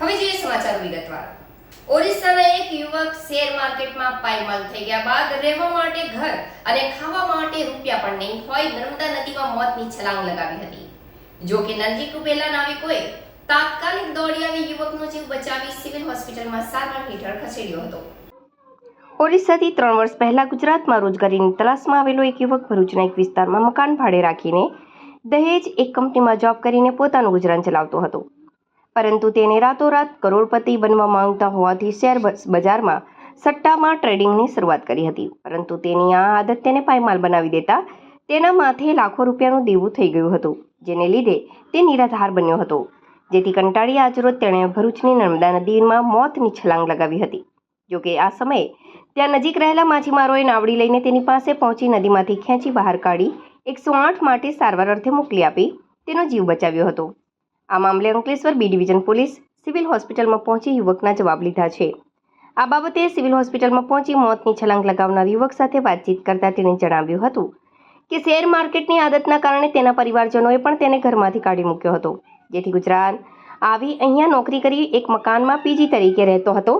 હવે જોઈએ સમાચાર વિગતવાર. ઓરિસ્સાના એક યુવક શેર માર્કેટમાં પાયમાલ થઈ ગયા બાદ રહેવા માટે ઘર અને ખાવા માટે રૂપિયા પણ નહીં હોય નર્મદા નદીમાં મોતની છલાંગ લગાવી હતી. જો કે નજીક ઉભેલા નાવિકોએ તાત્કાલિક દોડી આવી યુવકનો જીવ બચાવી સિવિલ હોસ્પિટલમાં સારવાર હેઠળ ખસેડ્યો હતો. ઓરિસ્સાથી ત્રણ વર્ષ પહેલા ગુજરાતમાં રોજગારીની તલાશમાં આવેલો એક યુવક ભરૂચના એક વિસ્તારમાં મકાન ભાડે રાખીને દહેજ એક કંપનીમાં જોબ કરીને પોતાનું ગુજરાન ચલાવતો હતો. પરંતુ તેને રાતોરાત કરોડપતિ બનવા માંગતા હોવાથી શેર બજારમાં સટ્ટામાં ટ્રેડિંગની શરૂઆત કરી હતી. પરંતુ તેની આ આદત તેને પાયમાલ બનાવી દેતા તેના માથે લાખો રૂપિયાનું દેવું થઈ ગયું હતું, જેને લીધે તે નિરાધાર બન્યો હતો. જેથી કંટાળી આજરોજ તેણે ભરૂચની નર્મદા નદીમાં મોતની છલાંગ લગાવી હતી. જોકે આ સમયે ત્યાં નજીક રહેલા માછીમારોએ નાવડી લઈને તેની પાસે પહોંચી નદીમાંથી ખેંચી બહાર કાઢી એકસો આઠ માટે સારવાર અર્થે મોકલી આપી, તેનો જીવ બચાવ્યો હતો. આ મામલે Ankleshwar B division police civil હોસ્પિટલમાં પહોંચી યુવકના જવાબ લીધા છે. આ બાબતે સિવિલ હોસ્પિટલમાં પહોંચી મોતની છલાંગ લગાવનાર યુવક સાથે વાતચીત કરતા તેણે જણાવ્યું હતું કે શેર માર્કેટની આદતના કારણે તેના પરિવારજનોએ પણ તેને ઘરમાંથી કાઢી મૂક્યો હતો. જેથી ગુજરાત આવી અહીંયા નોકરી કરી એક મકાનમાં પીજી તરીકે રહેતો હતો,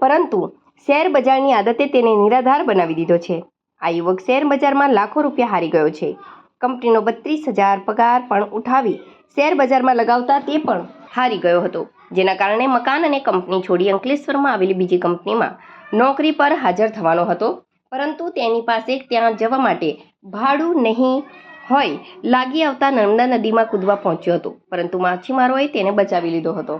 પરંતુ શેર બજારની આદતે તેને નિરાધાર બનાવી દીધો છે. આ યુવક શેર બજારમાં લાખો રૂપિયા હારી ગયો છે. કંપનીનો બત્રીસ હજાર પગાર પણ ઉઠાવી શેર બજારમાં લગાવતા તે પણ હારી ગયો હતો, જેના કારણે મકાન અને કંપની છોડી અંકલેશ્વરમાં આવેલી બીજી કંપનીમાં નોકરી પર હાજર થવાનો હતો. પરંતુ તેની પાસે ત્યાં જવા માટે ભાડું નહીં હોય લાગી આવતા નર્મદા નદીમાં કૂદવા પહોંચ્યો હતો, પરંતુ માછીમારોએ તેને બચાવી લીધો હતો.